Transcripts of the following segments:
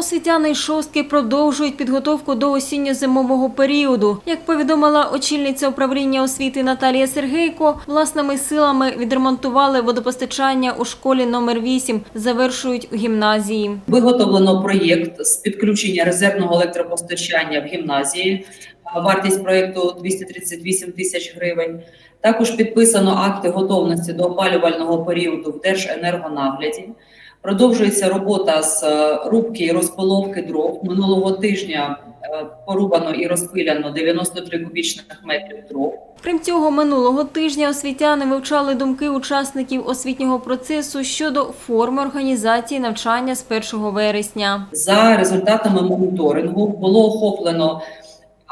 Освітяни із шостки продовжують підготовку до осінньо-зимового періоду. Як повідомила очільниця управління освіти Наталія Сергейко, власними силами відремонтували водопостачання у школі номер 8, завершують у гімназії. Виготовлено проєкт з підключення резервного електропостачання в гімназії. Вартість проєкту 238 тисяч гривень. Також підписано акти готовності до опалювального періоду в Держенергонагляді. Продовжується робота з е, рубки і розпиловки дров. Минулого тижня е, порубано і розпиляно 93 кубічних метрів дров. Крім цього, минулого тижня освітяни вивчали думки учасників освітнього процесу щодо форми організації навчання з 1 вересня. За результатами моніторингу було охоплено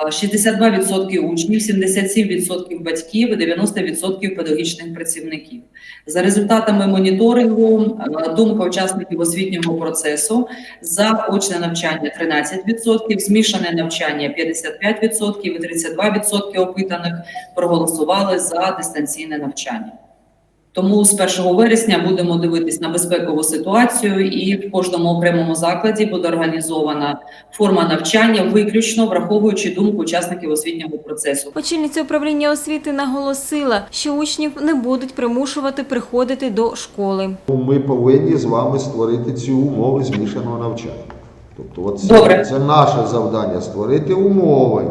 62% учнів, 77% батьків і 90% педагогічних працівників. За результатами моніторингу, думка учасників освітнього процесу за очне навчання 13%, змішане навчання 55% і 32% опитаних проголосували за дистанційне навчання. Тому з 1 вересня будемо дивитись на безпекову ситуацію, і в кожному окремому закладі буде організована форма навчання, виключно враховуючи думку учасників освітнього процесу. Очільниця управління освіти наголосила, що учнів не будуть примушувати приходити до школи. Ми повинні з вами створити ці умови змішаного навчання. Тобто, от це, це наше завдання створити умови,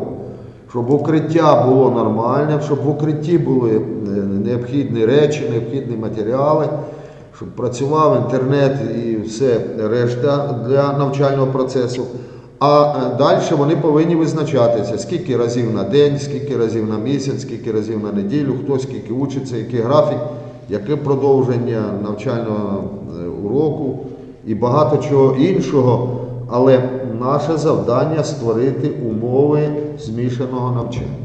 щоб укриття було нормальне, щоб в укритті були е, необхідні речі, необхідні матеріали, щоб працював інтернет і все решта для навчального процесу. А далі вони повинні визначатися, скільки разів на день, скільки разів на місяць, скільки разів на неділю, хто скільки учиться, який графік, яке продовження навчального е, уроку і багато чого іншого. Але наше завдання створити умови змішаного навчання.